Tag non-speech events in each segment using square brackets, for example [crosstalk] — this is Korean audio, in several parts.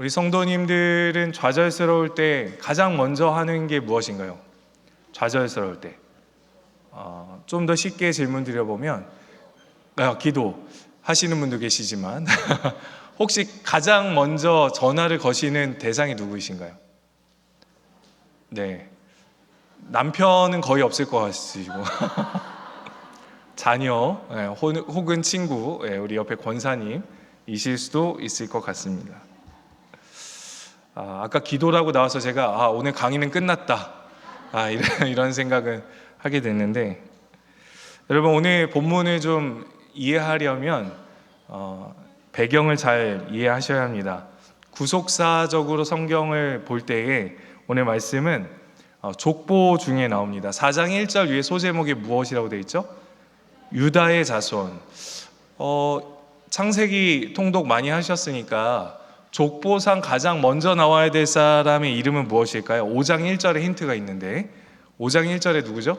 우리 성도님들은 좌절스러울 때 가장 먼저 하는 게 무엇인가요? 좌절스러울 때. 어, 좀 더 쉽게 질문 드려보면, 아, 기도 하시는 분도 계시지만, [laughs] 혹시 가장 먼저 전화를 거시는 대상이 누구이신가요? 네. 남편은 거의 없을 것 같으시고. [laughs] 자녀, 예, 혹- 혹은 친구, 예, 우리 옆에 권사님이실 수도 있을 것 같습니다. 아, 아까 기도라고 나와서 제가 아, 오늘 강의는 끝났다. 아, 이런, [laughs] 이런 생각을 하게 됐는데 여러분 오늘 본문을 좀 이해하려면 어, 배경을 잘 이해하셔야 합니다. 구속사적으로 성경을 볼 때에 오늘 말씀은 어, 족보 중에 나옵니다. 4장 1절 위에 소제목이 무엇이라고 되어 있죠? 유다의 자손. 어, 창세기 통독 많이 하셨으니까 족보상 가장 먼저 나와야 될 사람의 이름은 무엇일까요? 5장 1절에 힌트가 있는데 5장 1절에 누구죠?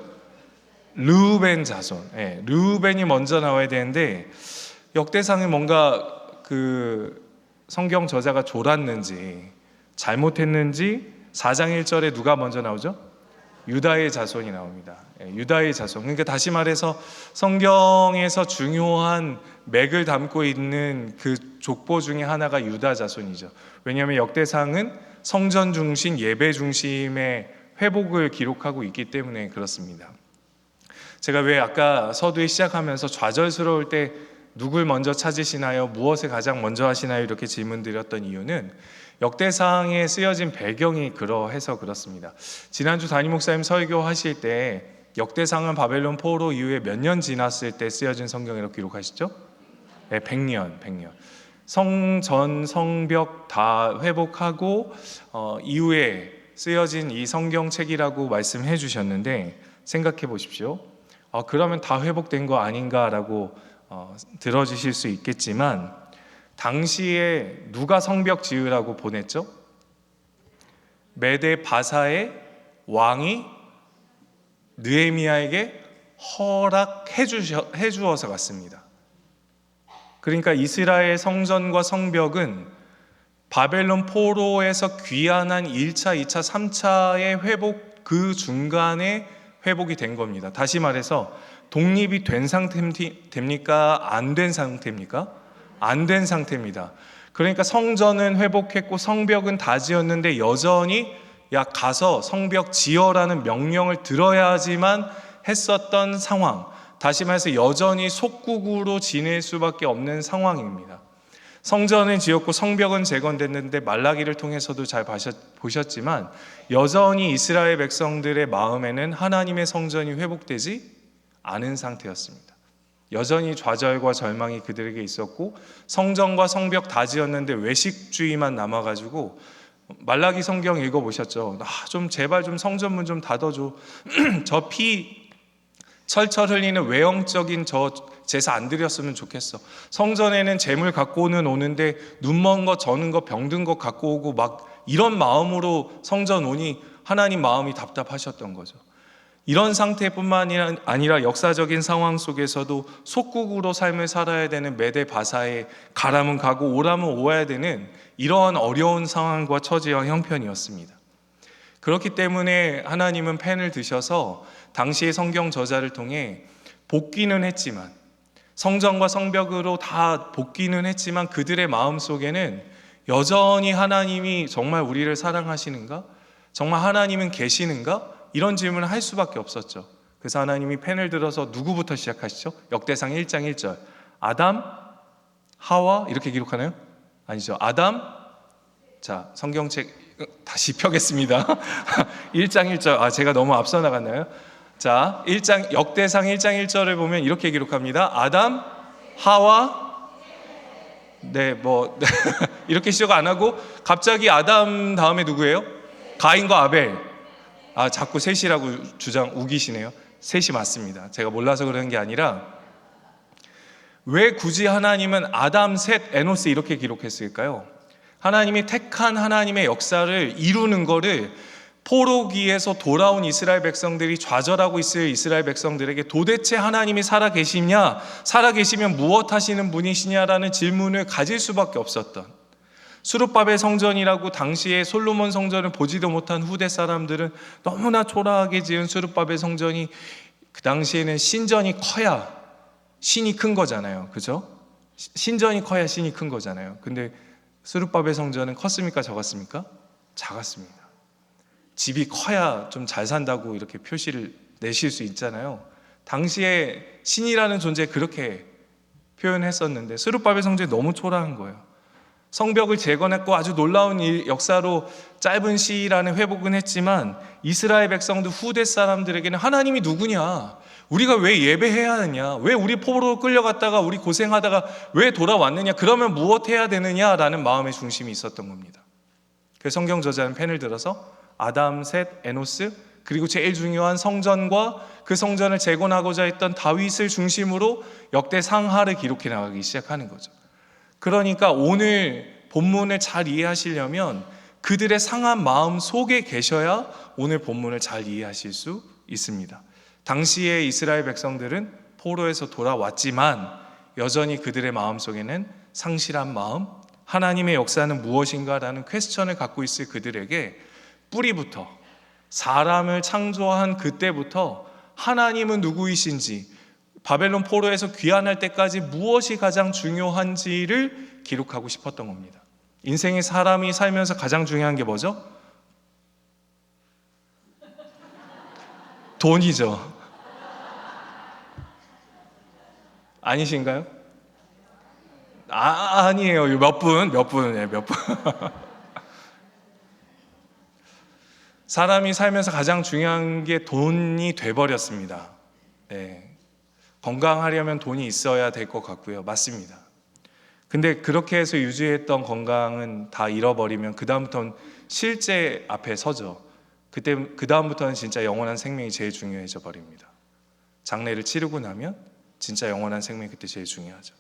르우벤 자손. 예, 르우벤이 먼저 나와야 되는데 역대상에 뭔가 그 성경 저자가 졸았는지 잘못했는지 4장 1절에 누가 먼저 나오죠? 유다의 자손이 나옵니다. 예, 유다의 자손. 그러니까 다시 말해서 성경에서 중요한 맥을 담고 있는 그 족보 중에 하나가 유다 자손이죠. 왜냐하면 역대상은 성전 중심, 예배 중심의 회복을 기록하고 있기 때문에 그렇습니다. 제가 왜 아까 서두에 시작하면서 좌절스러울 때 누굴 먼저 찾으시나요? 무엇을 가장 먼저 하시나요? 이렇게 질문 드렸던 이유는 역대상에 쓰여진 배경이 그러해서 그렇습니다. 지난주 담임 목사님 설교 하실 때 역대상은 바벨론 포로 이후에 몇 년 지났을 때 쓰여진 성경이라고 기록하시죠? 네, 100년, 100년. 성전 성벽 다 회복하고 어, 이후에 쓰여진 이 성경책이라고 말씀해 주셨는데 생각해 보십시오. 어, 그러면 다 회복된 거 아닌가라고 어, 들어주실 수 있겠지만 당시에 누가 성벽 지으라고 보냈죠? 메데 바사의 왕이 느헤미야에게 허락해 주셔 해 주어서 갔습니다. 그러니까 이스라엘 성전과 성벽은 바벨론 포로에서 귀환한 1차, 2차, 3차의 회복 그 중간에 회복이 된 겁니다. 다시 말해서 독립이 된 상태입니까? 안 된 상태입니까? 안 된 상태입니다. 그러니까 성전은 회복했고 성벽은 다 지었는데 여전히 야 가서 성벽 지어라는 명령을 들어야지만 했었던 상황. 다시 말해서 여전히 속국으로 지낼 수밖에 없는 상황입니다. 성전은 지었고 성벽은 재건됐는데 말라기를 통해서도 잘 보셨지만 여전히 이스라엘 백성들의 마음에는 하나님의 성전이 회복되지 않은 상태였습니다. 여전히 좌절과 절망이 그들에게 있었고 성전과 성벽 다 지었는데 외식주의만 남아가지고 말라기 성경 읽어보셨죠? 아, 좀 제발 좀 성전문 좀 닫아줘. [clears throat] 저 피 철철 흘리는 외형적인 저 제사 안 드렸으면 좋겠어. 성전에는 재물 갖고는 오는데 눈먼 거, 저는 거, 병든 거 갖고 오고 막 이런 마음으로 성전 오니 하나님 마음이 답답하셨던 거죠. 이런 상태뿐만 아니라 역사적인 상황 속에서도 속국으로 삶을 살아야 되는 메대 바사에 가라면 가고 오라면 오야 되는 이러한 어려운 상황과 처지와 형편이었습니다. 그렇기 때문에 하나님은 펜을 드셔서 당시의 성경 저자를 통해 복귀는 했지만 성전과 성벽으로 다 복귀는 했지만 그들의 마음 속에는 여전히 하나님이 정말 우리를 사랑하시는가? 정말 하나님은 계시는가? 이런 질문을 할 수밖에 없었죠. 그래서 하나님이 펜을 들어서 누구부터 시작하시죠? 역대상 1장 1절. 아담, 하와 이렇게 기록하나요? 아니죠. 아담. 자, 성경책 다시 펴겠습니다. [laughs] 1장 1절. 아, 제가 너무 앞서 나갔나요? 자, 1장 역대상 1장 1절을 보면 이렇게 기록합니다. 아담, 하와 네, 뭐 [laughs] 이렇게 시작 안 하고 갑자기 아담 다음에 누구예요? 가인과 아벨. 아, 자꾸 셋이라고 주장 우기시네요. 셋이 맞습니다. 제가 몰라서 그러는 게 아니라 왜 굳이 하나님은 아담, 셋, 에노스 이렇게 기록했을까요? 하나님이 택한 하나님의 역사를 이루는 거를 포로기에서 돌아온 이스라엘 백성들이 좌절하고 있을 이스라엘 백성들에게 도대체 하나님이 살아 계시냐, 살아 계시면 무엇 하시는 분이시냐라는 질문을 가질 수밖에 없었던 수르바벨 성전이라고 당시에 솔로몬 성전을 보지도 못한 후대 사람들은 너무나 초라하게 지은 수르바벨 성전이 그 당시에는 신전이 커야 신이 큰 거잖아요. 그죠? 시- 신전이 커야 신이 큰 거잖아요. 근데 수르바벨 성전은 컸습니까? 작았습니까? 작았습니다. 집이 커야 좀 잘 산다고 이렇게 표시를 내실 수 있잖아요. 당시에 신이라는 존재 그렇게 표현했었는데 스룹바벨 성전이 너무 초라한 거예요. 성벽을 재건했고 아주 놀라운 일, 역사로 짧은 시일안에 회복은 했지만 이스라엘 백성들 후대 사람들에게는 하나님이 누구냐? 우리가 왜 예배해야 하느냐? 왜 우리 포로로 끌려갔다가 우리 고생하다가 왜 돌아왔느냐? 그러면 무엇 해야 되느냐라는 마음의 중심이 있었던 겁니다. 그 성경 저자는 펜을 들어서 아담, 셋, 에노스 그리고 제일 중요한 성전과 그 성전을 재건하고자 했던 다윗을 중심으로 역대 상하를 기록해 나가기 시작하는 거죠. 그러니까 오늘 본문을 잘 이해하시려면 그들의 상한 마음 속에 계셔야 오늘 본문을 잘 이해하실 수 있습니다. 당시의 이스라엘 백성들은 포로에서 돌아왔지만 여전히 그들의 마음 속에는 상실한 마음, 하나님의 역사는 무엇인가라는 퀘스천을 갖고 있을 그들에게 뿌리부터 사람을 창조한 그때부터 하나님은 누구이신지 바벨론 포로에서 귀환할 때까지 무엇이 가장 중요한지를 기록하고 싶었던 겁니다. 인생의 사람이 살면서 가장 중요한 게 뭐죠? 돈이죠. 아니신가요? 아, 아니에요. 몇 분, 몇 분, 예, 몇 분. [laughs] 사람이 살면서 가장 중요한 게 돈이 돼버렸습니다. 네. 건강하려면 돈이 있어야 될 것 같고요. 맞습니다. 근데 그렇게 해서 유지했던 건강은 다 잃어버리면 그다음부터는 실제 앞에 서죠. 그때 그다음부터는 진짜 영원한 생명이 제일 중요해져 버립니다. 장례를 치르고 나면 진짜 영원한 생명이 그때 제일 중요하죠.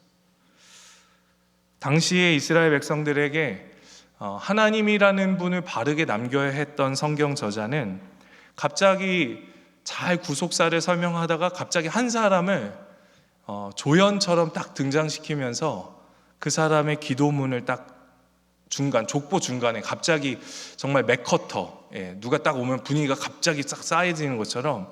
당시에 이스라엘 백성들에게 어, 하나님이라는 분을 바르게 남겨야 했던 성경 저자는 갑자기 잘 구속사를 설명하다가 갑자기 한 사람을 어, 조연처럼 딱 등장시키면서 그 사람의 기도문을 딱 중간 족보 중간에 갑자기 정말 맥커터 예, 누가 딱 오면 분위기가 갑자기 싹 쌓여지는 것처럼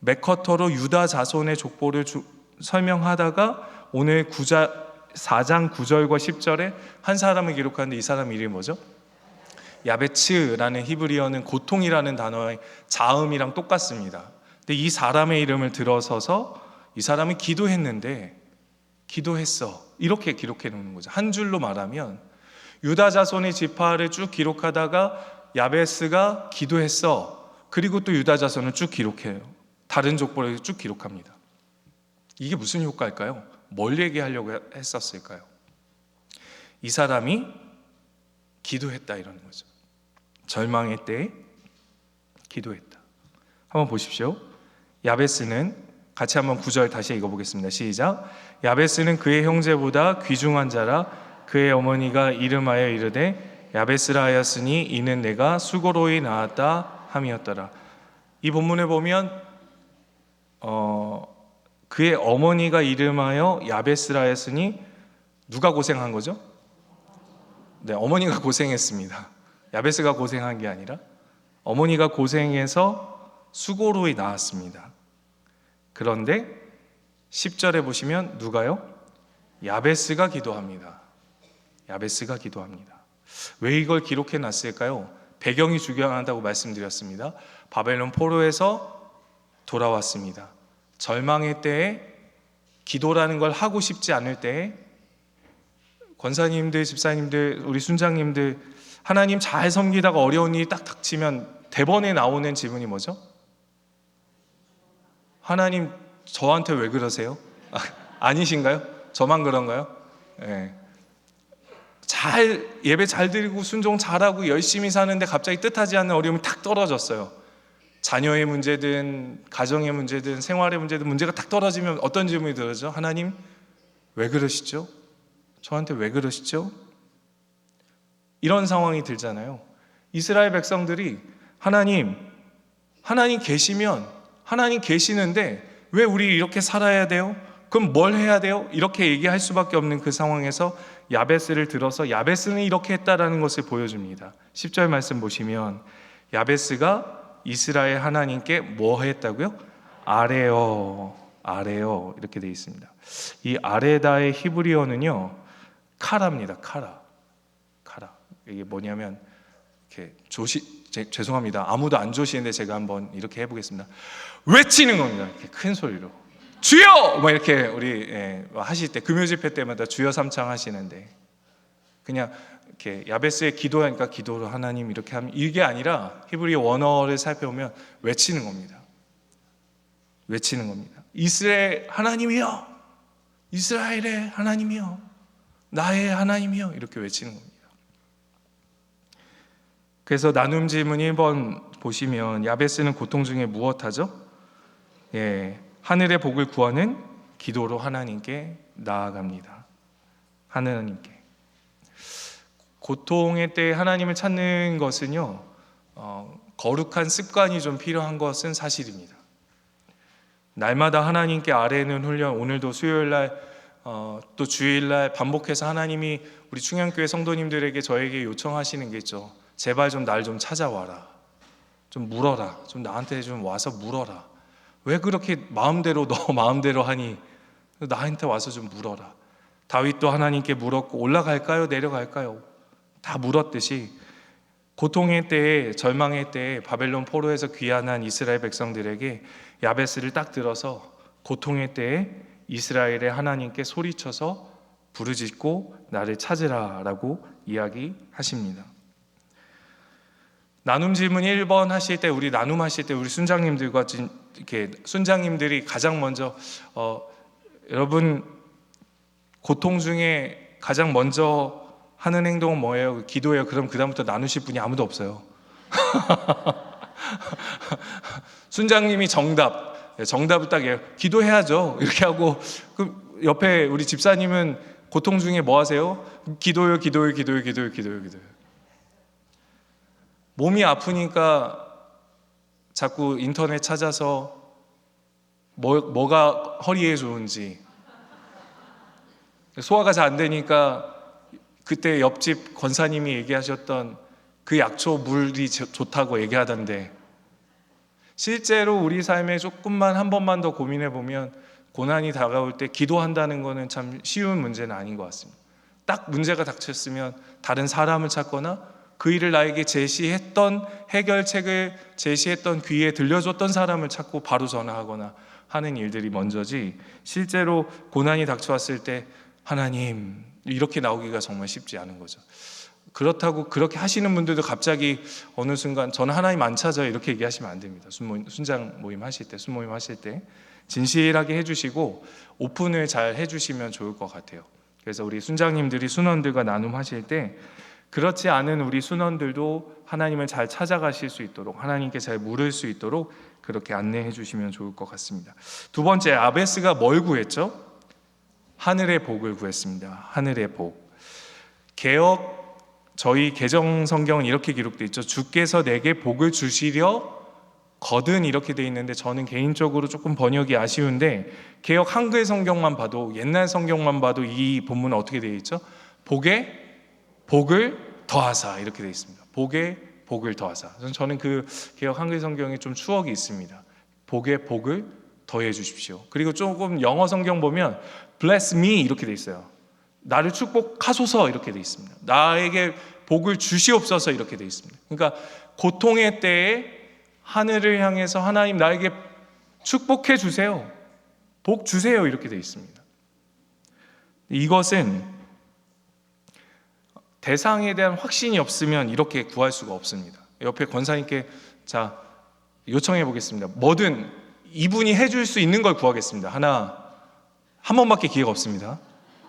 맥커터로 유다 자손의 족보를 주- 설명하다가 오늘 구자 4장 9절과 10절에 한 사람을 기록하는데 이 사람 이름이 뭐죠? 야베츠라는 히브리어는 고통이라는 단어의 자음이랑 똑같습니다. 근데 이 사람의 이름을 들어서서 이 사람이 기도했는데 기도했어. 이렇게 기록해 놓는 거죠. 한 줄로 말하면 유다 자손의 지파를 쭉 기록하다가 야베스가 기도했어. 그리고 또 유다 자손을 쭉 기록해요. 다른 족보를 쭉 기록합니다. 이게 무슨 효과일까요? 뭘 얘기하려고 했었을까요? 이 사람이 기도했다 이러는 거죠. 절망의 때에 기도했다. 한번 보십시오. 야베스는 같이 한번 구절 다시 읽어보겠습니다. 시작. 야베스는 그의 형제보다 귀중한 자라 그의 어머니가 이름하여 이르되 야베스라 하였으니 이는 내가 수고로이 낳았다 함이었더라. 이 본문에 보면 어, 그의 어머니가 이름하여 야베스라 하였으니 누가 고생한 거죠? 네, 어머니가 [laughs] 고생했습니다. 야베스가 고생한 게 아니라 어머니가 고생해서 수고로이 낳았습니다. 그런데 10절에 보시면 누가요? 야베스가 기도합니다. 야베스가 기도합니다. 왜 이걸 기록해 놨을까요? 배경이 중요하다고 말씀드렸습니다. 바벨론 포로에서 돌아왔습니다. 절망의 때에 기도라는 걸 하고 싶지 않을 때에 권사님들, 집사님들, 우리 순장님들 하나님 잘 섬기다가 어려운 일이 딱 닥치면 대번에 나오는 질문이 뭐죠? 하나님 저한테 왜 그러세요? 아, 아니신가요? 저만 그런가요? 예. 잘 예배 잘 드리고 순종 잘하고 열심히 사는데 갑자기 뜻하지 않는 어려움이 탁 떨어졌어요. 자녀의 문제든 가정의 문제든 생활의 문제든 문제가 탁 떨어지면 어떤 질문이 들어죠? 하나님 왜 그러시죠? 저한테 왜 그러시죠? 이런 상황이 들잖아요. 이스라엘 백성들이 하나님 하나님 계시면 하나님 계시는데 왜 우리 이렇게 살아야 돼요? 그럼 뭘 해야 돼요? 이렇게 얘기할 수밖에 없는 그 상황에서 야베스를 들어서 야베스는 이렇게 했다라는 것을 보여줍니다. 10절 말씀 보시면 야베스가 이스라엘 하나님께 뭐 했다고요? 아레어, 아레어 이렇게 되어 있습니다. 이 아레다의 히브리어는요 카라입니다. 카라, 카라. 이게 뭐냐면 이렇게 조시 제, 죄송합니다. 아무도 안 조시는데 제가 한번 이렇게 해보겠습니다. 외치는 겁니다. 이렇게 큰 소리로 주여! 뭐 이렇게 우리 예, 하실 때 금요 집회 때마다 주여 삼창 하시는데 그냥 이렇게 야베스의 기도하니까 기도로 하나님 이렇게 하면 이게 아니라 히브리 원어를 살펴보면 외치는 겁니다. 외치는 겁니다. 이스라엘 하나님이여, 이스라엘의 하나님이여, 나의 하나님이여 이렇게 외치는 겁니다. 그래서 나눔 질문 1번 보시면 야베스는 고통 중에 무엇하죠? 예, 하늘의 복을 구하는 기도로 하나님께 나아갑니다. 하나님께 고통의 때 하나님을 찾는 것은요 어, 거룩한 습관이 좀 필요한 것은 사실입니다. 날마다 하나님께 아뢰는 훈련 오늘도 수요일 날 어, 또 주일 날 반복해서 하나님이 우리 충양교회 성도님들에게 저에게 요청하시는 게 있죠. 제발 좀 날 좀 찾아와라. 좀 물어라. 좀 나한테 좀 와서 물어라. 왜 그렇게 마음대로 너 [laughs] 마음대로 하니? 나한테 와서 좀 물어라. 다윗도 하나님께 물었고 올라갈까요? 내려갈까요? 다 물었듯이 고통의 때에 절망의 때에 바벨론 포로에서 귀환한 이스라엘 백성들에게 야베스를 딱 들어서 고통의 때에 이스라엘의 하나님께 소리쳐서 부르짖고 나를 찾으라라고 이야기하십니다. 나눔 질문 1번 하실 때 우리 나눔 하실 때 우리 순장님들과 진- 이렇게 순장님들이 가장 먼저 어, 여러분 고통 중에 가장 먼저 하는 행동은 뭐예요? 기도예요. 그럼 그다음부터 나누실 분이 아무도 없어요. [laughs] 순장님이 정답, 네, 정답을 딱. 기도해야죠. [laughs] 이렇게 하고 그 옆에 우리 집사님은 고통 중에 뭐 하세요? 기도요, 기도요, 기도요, 기도요, 기도요, 기도요. 몸이 아프니까 자꾸 인터넷 찾아서 뭐, 뭐가 허리에 좋은지 소화가 잘 안 되니까 그때 옆집 권사님이 얘기하셨던 그 약초 물이 저- 좋다고 얘기하던데 실제로 우리 삶에 조금만 한 번만 더 고민해 보면 고난이 다가올 때 기도한다는 거는 참 쉬운 문제는 아닌 것 같습니다. 딱 문제가 닥쳤으면 다른 사람을 찾거나 그 일을 나에게 제시했던 해결책을 제시했던 귀에 들려줬던 사람을 찾고 바로 전화하거나 하는 일들이 먼저지 실제로 고난이 닥쳐왔을 때 하나님 이렇게 나오기가 정말 쉽지 않은 거죠. 그렇다고 그렇게 하시는 분들도 갑자기 어느 순간 저는 하나님 안 찾아요 이렇게 얘기하시면 안 됩니다. 순장 모임 하실 때, 순모임 하실 때 진실하게 해주시고 오픈을 잘 해주시면 좋을 것 같아요. 그래서 우리 순장님들이 순원들과 나눔하실 때 그렇지 않은 우리 순원들도 하나님을 잘 찾아가실 수 있도록 하나님께 잘 물을 수 있도록 그렇게 안내해 주시면 좋을 것 같습니다. 두 번째 아베스가 뭘 구했죠? 하늘의 복을 구했습니다. 하늘의 복. 개혁 저희 개정 성경은 이렇게 기록돼 있죠. 주께서 내게 복을 주시려 거든 이렇게 돼 있는데 저는 개인적으로 조금 번역이 아쉬운데 개혁 한글 성경만 봐도 옛날 성경만 봐도 이 본문은 어떻게 되어 있죠? 복에 복을 더하사 이렇게 되어 있습니다. 복에 복을 더하사. 저는- 그 개혁 한글 성경에 좀 추억이 있습니다. 복에 복을 더해 주십시오. 그리고 조금 영어 성경 보면 bless me 이렇게 돼 있어요. 나를 축복하소서 이렇게 돼 있습니다. 나에게 복을 주시옵소서 이렇게 돼 있습니다. 그러니까 고통의 때에 하늘을 향해서 하나님 나에게 축복해 주세요. 복 주세요 이렇게 돼 있습니다. 이것은 대상에 대한 확신이 없으면 이렇게 구할 수가 없습니다. 옆에 권사님께 자 요청해 보겠습니다. 뭐든 이분이 해줄 수 있는 걸 구하겠습니다. 하나 한 번밖에 기회가 없습니다.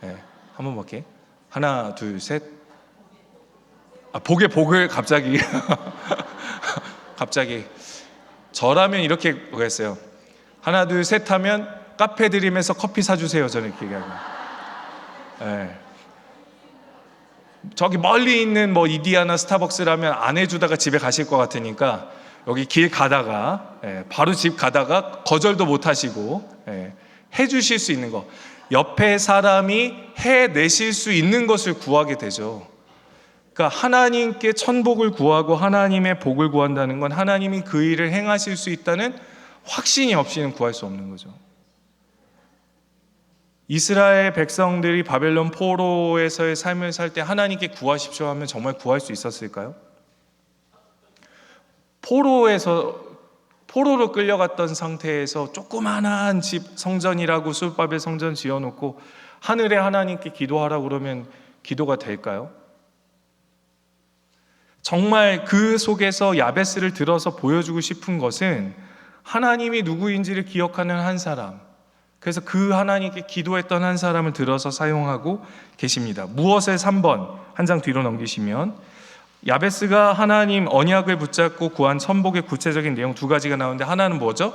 네, 한 번밖에 하나 둘 셋. 아, 복의 복을 갑자기 [laughs] 갑자기 저라면 이렇게 보겠어요. 하나 둘 셋 하면 카페 드림에서 커피 사주세요. 저는 이렇게 얘기하고. 네. 저기 멀리 있는 뭐 이디아나 스타벅스라면 안 해주다가 집에 가실 것 같으니까 여기 길 가다가 예, 바로 집 가다가 거절도 못 하시고 예, 해주실 수 있는 것. 옆에 사람이 해내실 수 있는 것을 구하게 되죠. 그러니까 하나님께 천복을 구하고 하나님의 복을 구한다는 건 하나님이 그 일을 행하실 수 있다는 확신이 없이는 구할 수 없는 거죠. 이스라엘 백성들이 바벨론 포로에서의 삶을 살 때 하나님께 구하십시오 하면 정말 구할 수 있었을까요? 포로에서 포로로 끌려갔던 상태에서 조그만한 집 성전이라고 sul바벨 성전 지어놓고 하늘에 하나님께 기도하라고 그러면 기도가 될까요? 정말 그 속에서 야베스를 들어서 보여주고 싶은 것은 하나님이 누구인지를 기억하는 한 사람. 그래서 그 하나님께 기도했던 한 사람을 들어서 사용하고 계십니다. 무엇의 3번 한 장 뒤로 넘기시면 야베스가 하나님 언약을 붙잡고 구한 천복의 구체적인 내용 두 가지가 나오는데 하나는 뭐죠?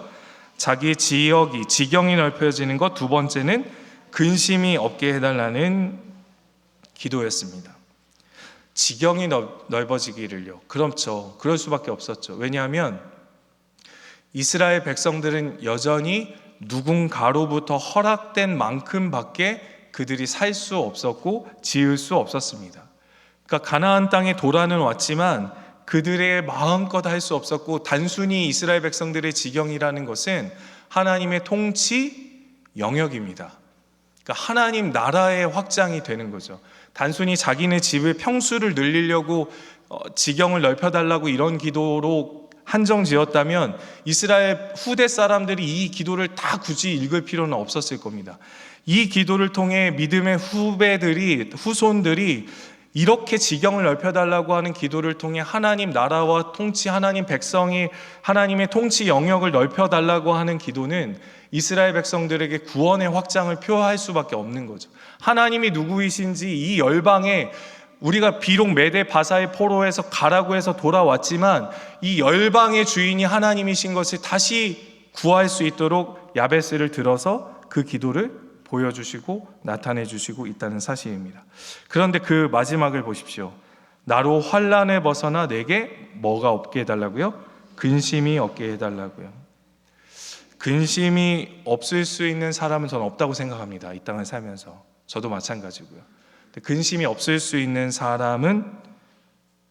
자기 지역이 지경이 넓혀지는 것, 두 번째는 근심이 없게 해달라는 기도였습니다. 지경이 넓, 넓어지기를요. 그렇죠. 그럴 수밖에 없었죠. 왜냐하면 이스라엘 백성들은 여전히 누군가로부터 허락된 만큼밖에 그들이 살 수 없었고 지을 수 없었습니다. 그러니까 가나안 땅에 도라는 왔지만 그들의 마음껏 할 수 없었고 단순히 이스라엘 백성들의 지경이라는 것은 하나님의 통치 영역입니다. 그러니까 하나님 나라의 확장이 되는 거죠. 단순히 자기네 집의 평수를 늘리려고 어, 지경을 넓혀달라고 이런 기도로 한정 지었다면 이스라엘 후대 사람들이 이 기도를 다 굳이 읽을 필요는 없었을 겁니다. 이 기도를 통해 믿음의 후배들이, 후손들이 이렇게 지경을 넓혀달라고 하는 기도를 통해 하나님 나라와 통치, 하나님 백성이 하나님의 통치 영역을 넓혀달라고 하는 기도는 이스라엘 백성들에게 구원의 확장을 표할 수밖에 없는 거죠. 하나님이 누구이신지 이 열방에 우리가 비록 메대 바사의 포로에서 가라고 해서 돌아왔지만 이 열방의 주인이 하나님이신 것을 다시 구할 수 있도록 야베스를 들어서 그 기도를 보여주시고 나타내 주시고 있다는 사실입니다. 그런데 그 마지막을 보십시오. 나로 환란에 벗어나 내게 뭐가 없게 해달라고요? 근심이 없게 해달라고요. 근심이 없을 수 있는 사람은 저는 없다고 생각합니다. 이 땅을 살면서 저도 마찬가지고요. 근심이 없을 수 있는 사람은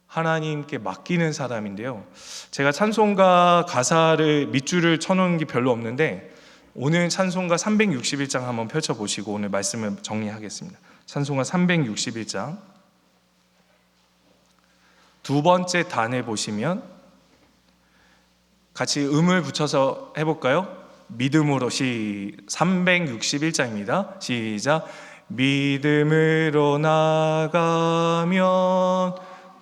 하나님께 맡기는 사람인데요. 제가 찬송가 가사를 밑줄을 쳐놓은 게 별로 없는데 오늘 찬송가 361장 한번 펼쳐 보시고 오늘 말씀을 정리하겠습니다. 찬송가 361장 두 번째 단에 보시면 같이 음을 붙여서 해볼까요? 믿음으로 시 361장입니다. 시작 믿음으로 나가면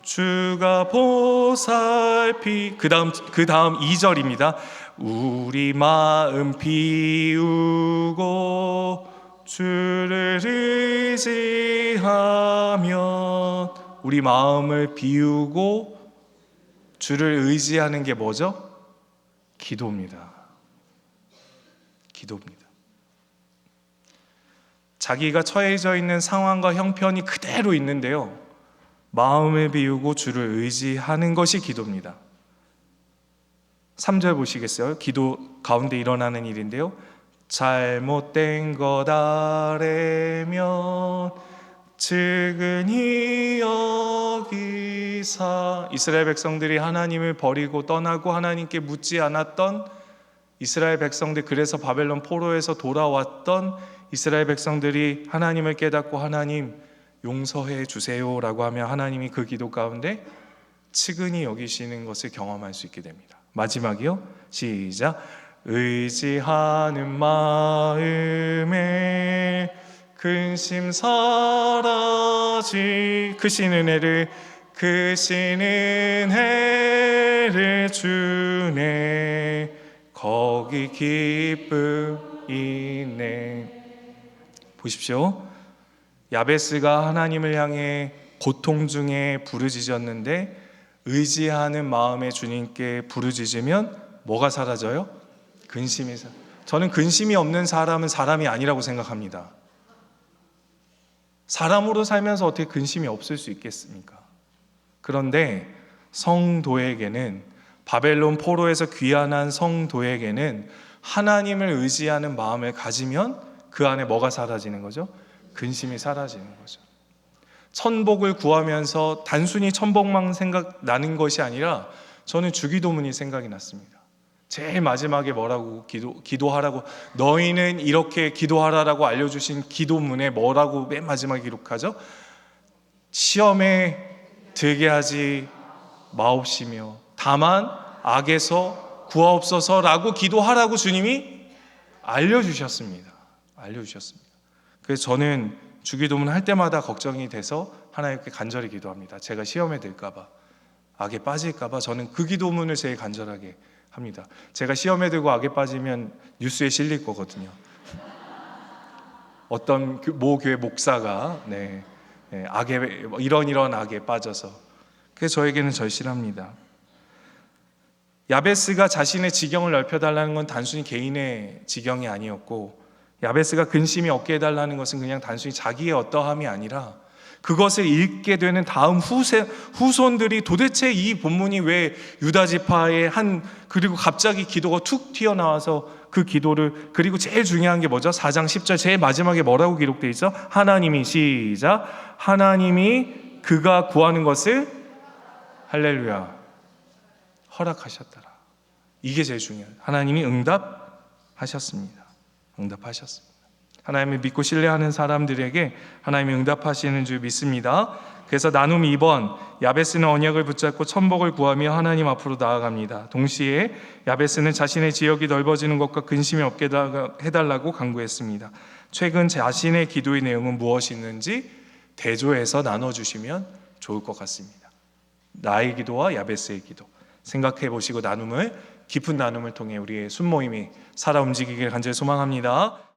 주가 보살피 그 다음 그 다음 2절입니다. 우리 마음 비우고 주를 의지하면 우리 마음을 비우고 주를 의지하는 게 뭐죠? 기도입니다. 기도입니다. 자기가 처해져 있는 상황과 형편이 그대로 있는데요. 마음을 비우고 주를 의지하는 것이 기도입니다. 3절 보시겠어요? 기도 가운데 일어나는 일인데요. 잘못된 것 아래면 측은히 여기사 이스라엘 백성들이 하나님을 버리고 떠나고 하나님께 묻지 않았던 이스라엘 백성들 그래서 바벨론 포로에서 돌아왔던 이스라엘 백성들이 하나님을 깨닫고 하나님 용서해 주세요라고 하면 하나님이 그 기도 가운데 측은히 여기시는 것을 경험할 수 있게 됩니다. 마지막이요. 시작. 의지하는 마음에 근심 사라지 크신 은혜를 크신 은혜를 주네 거기 기쁨 있네 보십시오. 야베스가 하나님을 향해 고통 중에 부르짖었는데 의지하는 마음에 주님께 부르짖으면 뭐가 사라져요? 근심이 사. 저는 근심이 없는 사람은 사람이 아니라고 생각합니다. 사람으로 살면서 어떻게 근심이 없을 수 있겠습니까? 그런데 성도에게는 바벨론 포로에서 귀환한 성도에게는 하나님을 의지하는 마음을 가지면 그 안에 뭐가 사라지는 거죠? 근심이 사라지는 거죠. 천복을 구하면서 단순히 천복만 생각 나는 것이 아니라 저는 주기도문이 생각이 났습니다. 제일 마지막에 뭐라고 기도, 기도하라고 너희는 이렇게 기도하라라고 알려주신 기도문에 뭐라고 맨 마지막에 기록하죠? 시험에 들게 하지 마옵시며 다만 악에서 구하옵소서라고 기도하라고 주님이 알려주셨습니다. 알려주셨습니다. 그래서 저는 주기도문 할 때마다 걱정이 돼서 하나님께 간절히 기도합니다. 제가 시험에 들까봐 악에 빠질까봐 저는 그 기도문을 제일 간절하게 합니다. 제가 시험에 들고 악에 빠지면 뉴스에 실릴 거거든요. 어떤 교- 모 교회 목사가 네, 네, 악에 이런 이런 악에 빠져서 그래서 저에게는 절실합니다. 야베스가 자신의 지경을 넓혀달라는 건 단순히 개인의 지경이 아니었고 야베스가 근심이 없게 해달라는 것은 그냥 단순히 자기의 어떠함이 아니라 그것을 읽게 되는 다음 후세, 후손들이 도대체 이 본문이 왜 유다 지파의 한 그리고 갑자기 기도가 툭 튀어나와서 그 기도를 그리고 제일 중요한 게 뭐죠? 4장 10절 제일 마지막에 뭐라고 기록돼 있어? 하나님이 시작 하나님이 그가 구하는 것을 할렐루야 허락하셨더라. 이게 제일 중요해요. 하나님이 응답하셨습니다. 응답하셨습니다. 하나님을 믿고 신뢰하는 사람들에게 하나님이 응답하시는 줄 믿습니다. 그래서 나눔 2번 야베스는 언약을 붙잡고 천복을 구하며 하나님 앞으로 나아갑니다. 동시에 야베스는 자신의 지역이 넓어지는 것과 근심이 없게 해달라고 강구했습니다. 최근 자신의 기도의 내용은 무엇이 있는지 대조해서 나눠주시면 좋을 것 같습니다. 나의 기도와 야베스의 기도 생각해 보시고 나눔을 깊은 나눔을 통해 우리의 순모임이 살아 움직이길 간절히 소망합니다.